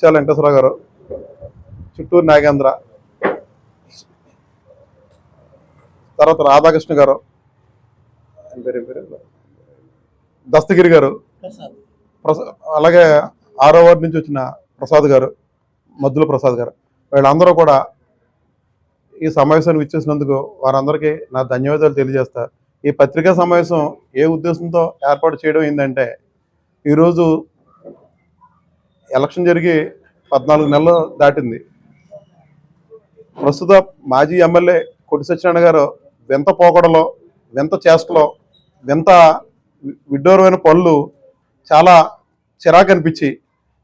చాలా వెంకటేశ్వరరావు గారు. చిట్టూరు నాగేంద్ర. తర్వాత రాధాకృష్ణ గారు? దస్తగిరి గారు. ప్రసా- అలాగే ఆరో వార్డు నుంచి వచ్చిన ప్రసాద్ గారు మద్దుల ప్రసాద్ గారు. వీళ్ళందరూ కూడా ఈ సమావేశానికి ఇచ్చేసినందుకు వారందరికీ నా ధన్యవాదాలు తెలియజేస్తా ఈ పత్రికా సమావేశం ఏ ఉద్దేశంతో ఏర్పాటు చేయడం ఏంటంటే ఈరోజు ఎలక్షన్ జరిగి పద్నాలుగు నెలలు దాటింది. ప్రస్తుత మాజీ ఎమ్మెల్యే కొట్టి సత్యనారాయణ గారు వింత పోకడలో వింత చేష్టలో వింత విడ్డూరమైన పనులు చాలా చిరాకు అనిపించి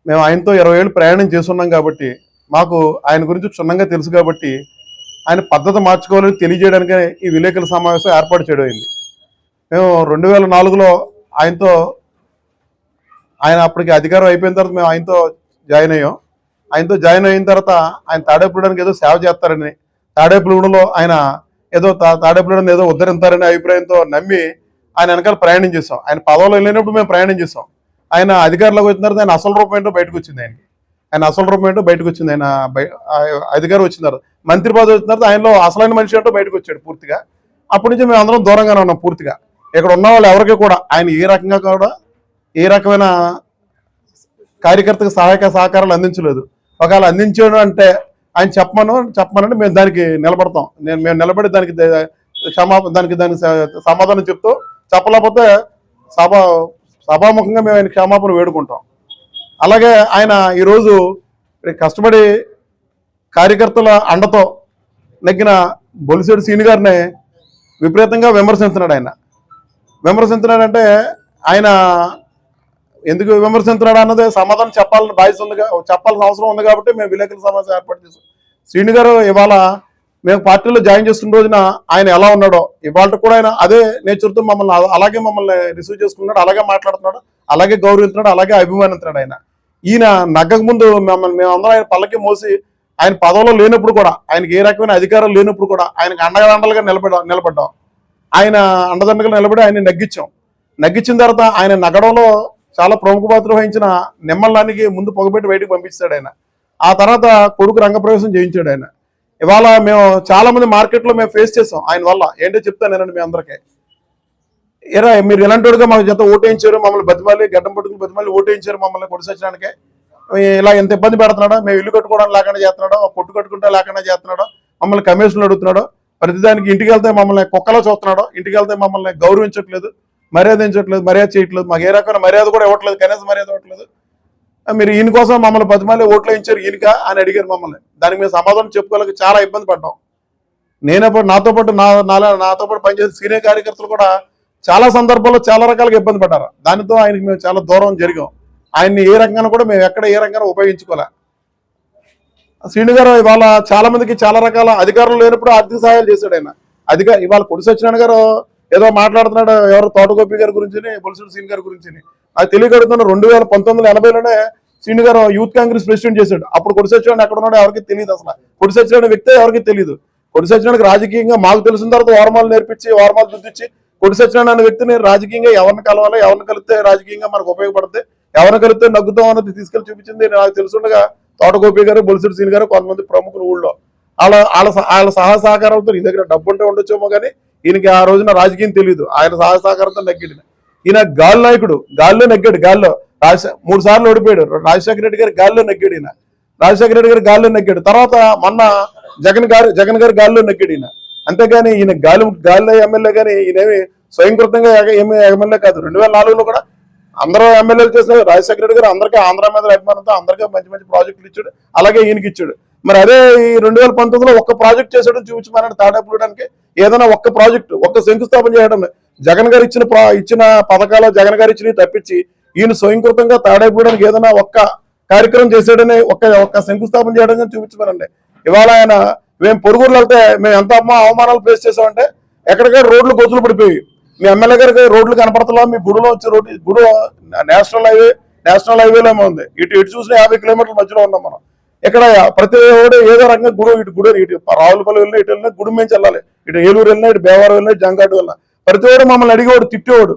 మేము ఆయనతో ఇరవై ఏళ్ళు ప్రయాణం చేస్తున్నాం కాబట్టి మాకు ఆయన గురించి క్షుణ్ణంగా తెలుసు కాబట్టి ఆయన పద్ధతి మార్చుకోవాలని తెలియజేయడానికే ఈ విలేకరుల సమావేశం ఏర్పాటు చేయడం అయింది. మేము రెండు వేల నాలుగులో ఆయనతో ఆయన అప్పటికి అధికారం అయిపోయిన తర్వాత మేము ఆయనతో జాయిన్ అయ్యాం. ఆయనతో జాయిన్ అయిన తర్వాత ఆయన తాడేపుడానికి ఏదో సేవ చేస్తారని తాడేపులో ఆయన ఏదో తా- ఏదో ఉద్ధరింతారనే అభిప్రాయంతో నమ్మి ఆయన వెనకాల ప్రయాణం చేసాం ఆయన పదవులు వెళ్ళినప్పుడు మేము ప్రయాణం చేసాం ఆయన అధికారంలోకి వచ్చిన తర్వాత ఆయన అసలు రూపం ఏంటో బయటకు వచ్చింది ఆయనకి. ఆయన అసలు రూపం ఏంటో బయటకు వచ్చింది. ఆయన బయ- వచ్చినారు. మంత్రి పదవి వచ్చిన తర్వాత ఆయనలో అసలైన మనిషి ఏంటో బయటకు వచ్చాడు పూర్తిగా. అప్పటి నుంచి మేము అందరం దూరంగానే ఉన్నాం పూర్తిగా. ఇక్కడ ఉన్న వాళ్ళు ఎవరికి కూడా ఆయన ఏ రకంగా కూడా ఏ రకమైన కార్యకర్తకు సహాయక సహకారాలు అందించలేదు. ఒకవేళ అందించాడు అంటే ఆయన చెప్పమను చెప్పమనంటే మేము దానికి నిలబడతాం. నేను మేము నిలబడి దానికి క్షమా దానికి దానికి స- సమాధానం చెప్తూ చెప్పలేకపోతే సభ సభాముఖంగా మేము ఆయన క్షమాపణ వేడుకుంటాం. అలాగే ఆయన ఈరోజు కష్టపడి కార్యకర్తల అండతో నెగ్గిన బొలిసేడు సీని గారిని విపరీతంగా విమర్శిస్తున్నాడు ఆయన. విమర్శించినాడంటే ఆయన ఎందుకు విమర్శిస్తున్నాడు అన్నది సమాధానం చెప్పాలని బాధ్యత ఉంది చెప్పాల్సిన అవసరం ఉంది కాబట్టి మేము విలేకరుల సమావేశం ఏర్పాటు చేసాం శ్రీని గారు ఇవాళ మేము పార్టీలో జాయిన్ చేసుకున్న రోజున ఆయన ఎలా ఉన్నాడో ఇవాళ కూడా ఆయన అదే నేచర్తో మమ్మల్ని అలాగే మమ్మల్ని రిసీవ్ చేసుకున్నాడు అలాగే మాట్లాడుతున్నాడు అలాగే గౌరవిస్తున్నాడు అలాగే అభిమానిస్తున్నాడు ఆయన. ఈయన నగ్గక ముందు మమ్మల్ని మేమందరం ఆయన పల్లకి మోసి ఆయన పదవిలో లేనప్పుడు కూడా ఆయనకి ఏ రకమైన అధికారం లేనప్పుడు కూడా ఆయనకు అండగండలుగా నిలబడ నిలబడ్డాం. ఆయన అండదండగా నిలబడి ఆయన నగ్గించాం. నగ్గించిన తర్వాత ఆయన నగడంలో చాలా ప్రముఖ పాత్ర వహించిన నిమ్మలానికి ముందు పొగబెట్టి బయటకు పంపిస్తాడు ఆయన. ఆ తర్వాత కొడుకు రంగప్రవేశం చేయించాడు ఆయన. ఇవాళ మేము చాలామంది మార్కెట్లో మేము ఫేస్ చేసాం ఆయన వల్ల. ఏంటో చెప్తాను నేనండి మీ అందరికీ. ఏరా మీరు ఇలాంటి వాడుగా మాకు జత ఓటేయించారు మమ్మల్ని బతిమాలి గడ్డం పట్టుకుని బతిమాలి ఓటేయించారు మమ్మల్ని కొడిసచ్చడానికి ఇలా ఎంత ఇబ్బంది పెడుతున్నాడో మేము ఇల్లు కట్టుకోవడానికి లేకుండా చేస్తున్నాడో కొట్టు కట్టుకుంటే లేకుండా చేస్తున్నాడో మమ్మల్ని కమిషన్లు అడుగుతున్నాడో ప్రతిదానికి ఇంటికి వెళ్తే మమ్మల్ని కుక్కలో చూస్తున్నాడో ఇంటికి వెళ్తే మమ్మల్ని గౌరవించట్లేదు మర్యాద ఇచ్చట్లేదు మర్యాద చేయట్లేదు మాకు ఏ రకమైన మర్యాద కూడా ఇవ్వట్లేదు కనీస మర్యాద ఇవ్వట్లేదు. మీరు ఈయన కోసం మమ్మల్ని బతిమాలి ఓట్లు వేయించారు ఈయనక అని అడిగారు మమ్మల్ని. దానికి మేము సమాధానం చెప్పుకోలేక చాలా ఇబ్బంది పడ్డాం. నేనే నాతో పాటు నా నాలా నాతో పాటు పనిచేసే సీనియర్ కార్యకర్తలు కూడా చాలా సందర్భాల్లో చాలా రకాలుగా ఇబ్బంది పడ్డారు. దానితో ఆయనకి మేము చాలా దూరం జరిగాం. ఆయన్ని ఏ రకంగా కూడా మేము ఎక్కడ ఏ రకంగా ఉపయోగించుకోలే. శ్రీను గారు ఇవాళ చాలా మందికి చాలా రకాల అధికారులు లేనప్పుడు ఆర్థిక సహాయాలు చేశాడు ఆయన. అధికారి ఇవాళ పొడి సత్యనారాయణ గారు ఏదో మాట్లాడుతున్నాడు ఎవరు తోటగోపి గారి గురించి బొలిసెట్టి సీన్ గారి గురించి అది తెలియగడుతున్న రెండు వేల పంతొమ్మిది ఎనభైలోనే శ్రీను గారు యూత్ కాంగ్రెస్ ప్రెసిడెంట్ చేశాడు. అప్పుడు కొడి సత్యనారాయణ ఎక్కడ ఉన్నాడో ఎవరికి తెలియదు అసలు. కొడి సత్యనారాయణ వ్యక్తి ఎవరికి తెలియదు కొడి సత్యనారాయణకి రాజకీయంగా మాకు తెలిసిన తర్వాత ఓరమాలు నేర్పించి ఓరమాలు దుద్దిచ్చి కొడి సత్యనారాయణ అనే వ్యక్తిని రాజకీయంగా ఎవరిని కలవాలో ఎవరిని కలిస్తే రాజకీయంగా మనకు ఉపయోగపడుతుంది ఎవరిని కలిస్తే నగ్గుతాం అన్నది తీసుకెళ్ళి చూపించింది నాకు తెలుసుండగా తోటగోపి గారు బొలిసెట్టి సీని గారు కొంతమంది ప్రముఖులు ఊళ్ళో. వాళ్ళ వాళ్ళ సహ- వాళ్ళ సహాయ సహకారంతో నీ దగ్గర డబ్బు ఉంటే ఉండొచ్చేమో కానీ ఈయనకి ఆ రోజున రాజకీయం తెలియదు ఆయన సహాయ సహకారంతో నగ్గాడు. ఈయన గాలి నాయకుడు. గాల్లో నెగ్గాడు గాల్లో. రాజశే మూడు సార్లు ఓడిపోయాడు. రాజశేఖర రెడ్డి గారు గాల్లో నెగ్గాడు ఈయన. రాజశేఖర రెడ్డి గారు గాల్లో నెగ్గాడు. తర్వాత మొన్న జగన్ గారు జగన్ గారు గాల్లో నెగ్గాడు ఈయన. అంతేగాని ఈయన గాలి గాలిలో ఎమ్మెల్యే కానీ ఈయనేమి స్వయంకృతంగా ఎమ్మెల్యే కాదు. రెండు వేల నాలుగులో కూడా అందరూ ఎమ్మెల్యేలు చేసిన రాజశేఖర రెడ్డి గారు అందరికీ ఆంధ్ర మీద అభిమానంతో అందరికీ మంచి మంచి ప్రాజెక్టులు ఇచ్చాడు. అలాగే ఈయనకి ఇచ్చాడు. మరి అదే ఈ రెండు వేల పంతొమ్మిదిలో ఒక్క ప్రాజెక్ట్ చేసాడు చూపించమన్నాడు తాడేపుడానికి ఏదైనా ఒక్క ప్రాజెక్ట్ ఒక్క శంకుస్థాపన చేయడం. జగన్ గారు ఇచ్చిన ప్రా- ఇచ్చిన పథకాలు జగన్ గారు ఇచ్చినవి తప్పించి ఈయన స్వయంకృతంగా తాడేపుడానికి ఏదైనా ఒక్క కార్యక్రమం చేశాడని ఒక్క ఒక్క శంకుస్థాపన చేయడం చూపించమనండి ఇవాళ ఆయన మేము పొరుగురులు వెళ్తే మేము ఎంత అమ్మ అవమానాలు ఫేస్ చేసామంటే ఎక్కడికక్కడ రోడ్లు గొంతులు పడిపోయి. మీ ఎమ్మెల్యే గారికి రోడ్లు కనపడతలా మీ గుడిలో వచ్చే రోడ్డు గుడి నేషనల్ హైవే నేషనల్ హైవేలో ఉంది. ఇటు ఇటు చూసిన యాభై కిలోమీటర్ల మధ్యలో ఉన్నాం మనం. ఇక్కడ ప్రతి ఓడు ఏదో రకంగా గుడి ఇటు గుడి ఇటు రావులపల్లి వెళ్ళినా ఇటు వెళ్ళినా గుడి నుంచి వెళ్ళాలి. ఇటు ఏలూరు వెళ్ళినా ఇటు బేవారం వెళ్ళినా జంగాడు వెళ్ళినా. ప్రతివాడు మమ్మల్ని అడిగేవాడు తిట్టేవాడు.